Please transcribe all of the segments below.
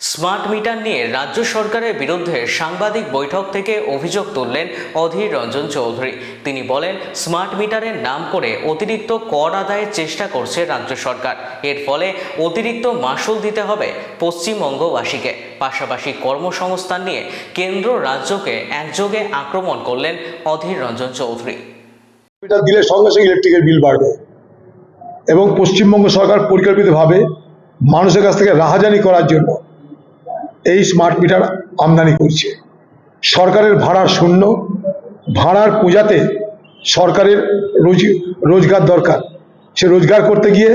Smart meter নিয়ে রাজ্য সরকারের বিরুদ্ধে সাংবাদিক বৈঠক থেকে অভিযোগ তুললেন অধীর রঞ্জন চৌধুরী। তিনি বলেন, স্মার্ট মিটারের নাম করে অতিরিক্ত কর আদায়ের চেষ্টা করছে রাজ্য সরকার। এর ফলে অতিরিক্ত মাসুল দিতে হবে পশ্চিমবঙ্গবাসীকে। পাশাপাশি কর্মসংস্থান নিয়ে কেন্দ্র রাজ্যকে একযোগে আক্রমণ করলেন অধীর রঞ্জন চৌধুরী। মিটার দিলে সঙ্গে সঙ্গে ইলেকট্রিকের বিল বাড়বে এবং পশ্চিমবঙ্গ সরকার পরিকল্পিতভাবে মানুষের কাছ থেকে রাহাজানি করার জন্য এই স্মার্ট মিটার আমদানি করছে। সরকারের ভাড়ার শূন্য, ভাড়ার পূজাতে সরকারের রোজ, রোজগার দরকার। সে রোজগার করতে গিয়ে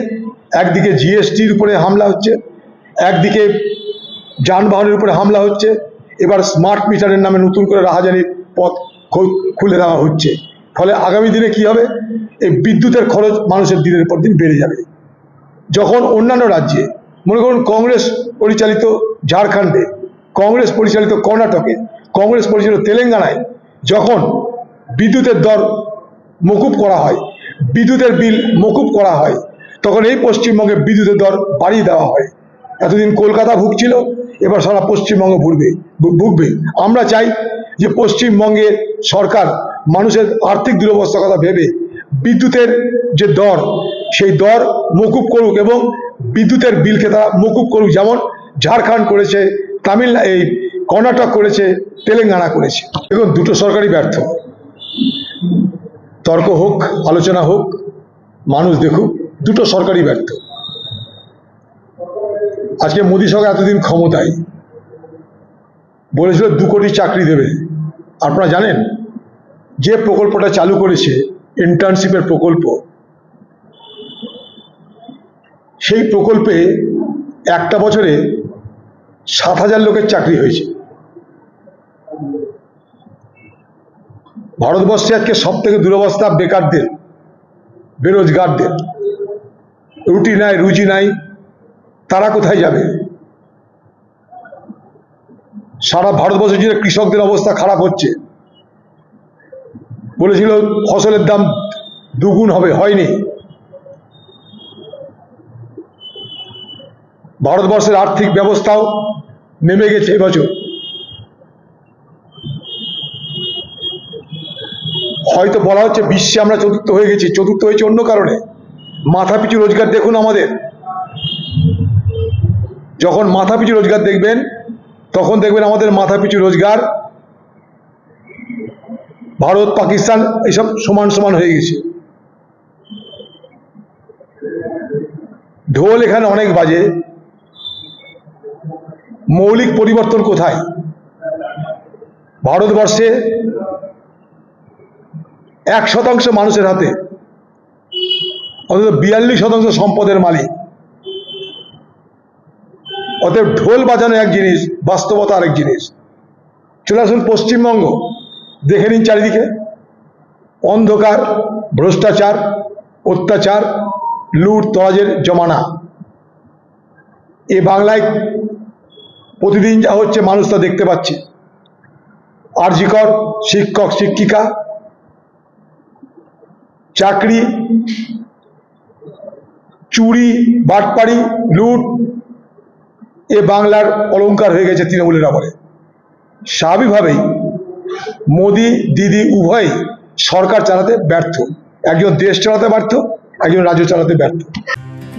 একদিকে জিএসটির উপরে হামলা হচ্ছে, একদিকে যানবাহনের উপরে হামলা হচ্ছে, এবার স্মার্ট মিটারের নামে নতুন করে রাহাজানির পথ খুলে দেওয়া হচ্ছে। ফলে আগামী দিনে কি হবে? এই বিদ্যুতের খরচ মানুষের দিনের পর দিন বেড়ে যাবে। যখন অন্যান্য রাজ্যে, মনে করুন কংগ্রেস পরিচালিত ঝাড়খণ্ডে, কংগ্রেস পরিচালিত কর্ণাটকে, কংগ্রেস পরিচালিত তেলেঙ্গানায় যখন বিদ্যুতের দর মকুব করা হয়, বিদ্যুতের বিল মকুব করা হয়, তখন এই পশ্চিমবঙ্গে বিদ্যুতের দর বাড়িয়ে দেওয়া হয়। এতদিন কলকাতা ভুগছিল, এবার সারা পশ্চিমবঙ্গ ভুগবে ভুগবে। আমরা চাই যে পশ্চিমবঙ্গের সরকার মানুষের আর্থিক দুরবস্থার কথা ভেবে বিদ্যুতের যে দর, সেই দর মকুব করুক এবং বিদ্যুতের বিলকে তারা মকুব করুক যেমন ঝাড়খণ্ড করেছে তামিল এই কর্ণাটক করেছে, তেলেঙ্গানা করেছে। দেখুন, দুটো সরকারই ব্যর্থ। তর্ক হোক, আলোচনা হোক, মানুষ দেখুক, দুটো সরকারই ব্যর্থ। আজকে মোদী সরকার এতদিন ক্ষমতায়। বলেছিল, দু কোটি চাকরি দেবে। আপনারা জানেন, যে প্রকল্পটা চালু করেছে ইন্টার্নশিপের প্রকল্প, সেই প্রকল্পে একটা বছরে সাত হাজার লোকের চাকরি হয়েছে। ভারতবর্ষে আজকে সব থেকে দুরবস্থা বেকারদের, বেরোজগারদের। রুটি নাই, রুজি নাই, তারা কোথায় যাবে? সারা ভারতবর্ষ জুড়ে কৃষকদের অবস্থা খারাপ হচ্ছে। বলেছিল ফসলের দাম দুগুণ হবে, হয়নি। ভারতবর্ষের আর্থিক ব্যবস্থাও নেমে গেছে এবছর। হয়তো বলা হচ্ছে বিশ্বে আমরা চতুর্থ হয়ে গেছি, চতুর্থ হয়েছে অন্য কারণে। মাথা পিছু রোজগার দেখুন আমাদের। যখন মাথা পিছু রোজগার দেখবেন, তখন দেখবেন আমাদের মাথা পিছু রোজগার ভারত, পাকিস্তান এসব সমান সমান হয়ে গেছে। ঢোল এখানে অনেক বাজে। মৌলিক পরিবর্তন কোথায়? ভারতবর্ষে এক শতাংশ মানুষের হাতে, অন্তত বিয়াল্লিশ শতাংশ সম্পদের মালিক। অতএব ঢোল বাজানো এক জিনিস, বাস্তবতা আরেক জিনিস। চলে আসুন পশ্চিমবঙ্গ, দেখে নিন চারিদিকে। অন্ধকার, ভ্রষ্টাচার, অত্যাচার লুট তরাজের জমানা। এ বাংলায় প্রতিদিন যা হচ্ছে মানুষ তা দেখতে পাচ্ছে। আরজিকর, শিক্ষক, শিক্ষিকা, চাকরি, চুরি, বাটপাড়ি, লুট, এ বাংলার অলঙ্কার হয়ে গেছে তৃণমূলের আমলে। স্বাভাবিকভাবেই মোদি, দিদি উভয়ই সরকার চালাতে ব্যর্থ। একজন দেশ চালাতে ব্যর্থ, একজন রাজ্য চালাতে ব্যর্থ।